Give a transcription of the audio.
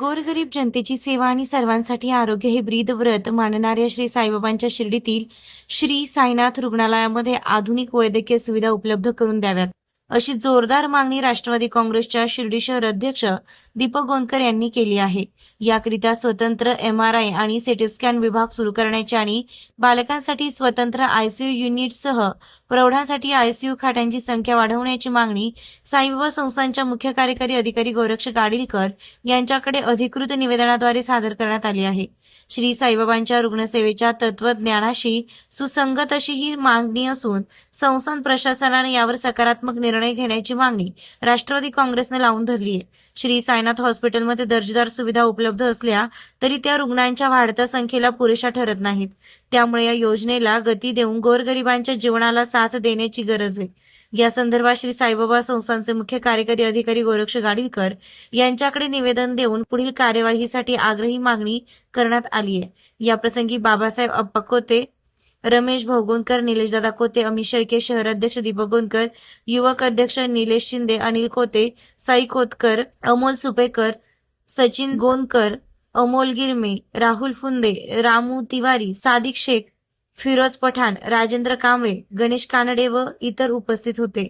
गोरगरीब जनतेची सेवा आणि सर्वांसाठी आरोग्य हे ब्रीद व्रत मानणाऱ्या श्री साईबाबांच्या शिर्डीतील श्री साईनाथ रुग्णालयामध्ये आधुनिक वैद्यकीय सुविधा उपलब्ध करून द्याव्यात. अशी जोरदार मागणी राष्ट्रवादी काँग्रेसच्या शिर्डी शहर अध्यक्ष दीपक गोंदकर यांनी केली आहे. याकरिता स्वतंत्र एम आर आय आणि सिटी स्कॅन विभाग सुरू करण्याची आणि बालकांसाठी स्वतंत्र आयसीयू युनिटसह प्रौढांसाठी आयसीयू खाटांची संख्या वाढवण्याची मागणी साईबाबा संस्थांच्या मुख्य कार्यकारी अधिकारी गोरक्ष गाडीलकर यांच्याकडे अधिकृत निवेदनाद्वारे सादर करण्यात आली आहे. श्री साईबाबांच्या रुग्णसेवेच्या तत्वज्ञानाशी सुसंगत अशी ही मागणी असून संस्थान प्रशासनाने यावर सकारात्मक निर्णय घेण्याची मागणी राष्ट्रवादी काँग्रेसने लावून धरली आहे. श्री साईनाथ हॉस्पिटलमध्ये दर्जेदार सुविधा उपलब्ध असल्या तरी त्या रुग्णांच्या वाढत्या संख्येला पुरेशा ठरत नाहीत. त्यामुळे या योजनेला गती देऊन गोरगरिबांच्या जीवनाला साथ देण्याची गरज आहे. या संदर्भात श्री साईबाबा संस्थांचे मुख्य कार्यकारी अधिकारी गोरक्ष गाडीलकर यांच्याकडे निवेदन देऊन पुढील कार्यवाहीसाठी आग्रही मागणी करण्यात आली आहे. याप्रसंगी बाबासाहेब अप्पाकोते रमेश भोगोनकर निलेशदादा कोते अमित शेळके शहर अध्यक्ष दीपक गोंदकर युवक अध्यक्ष निलेश शिंदे अनिल कोते साई कोतकर अमोल सुपेकर सचिन गोंदकर अमोल गिरमे राहुल फुंदे रामू तिवारी सादिक शेख फिरोज पठाण राजेंद्र कांबळे गणेश कानडे व इतर उपस्थित होते.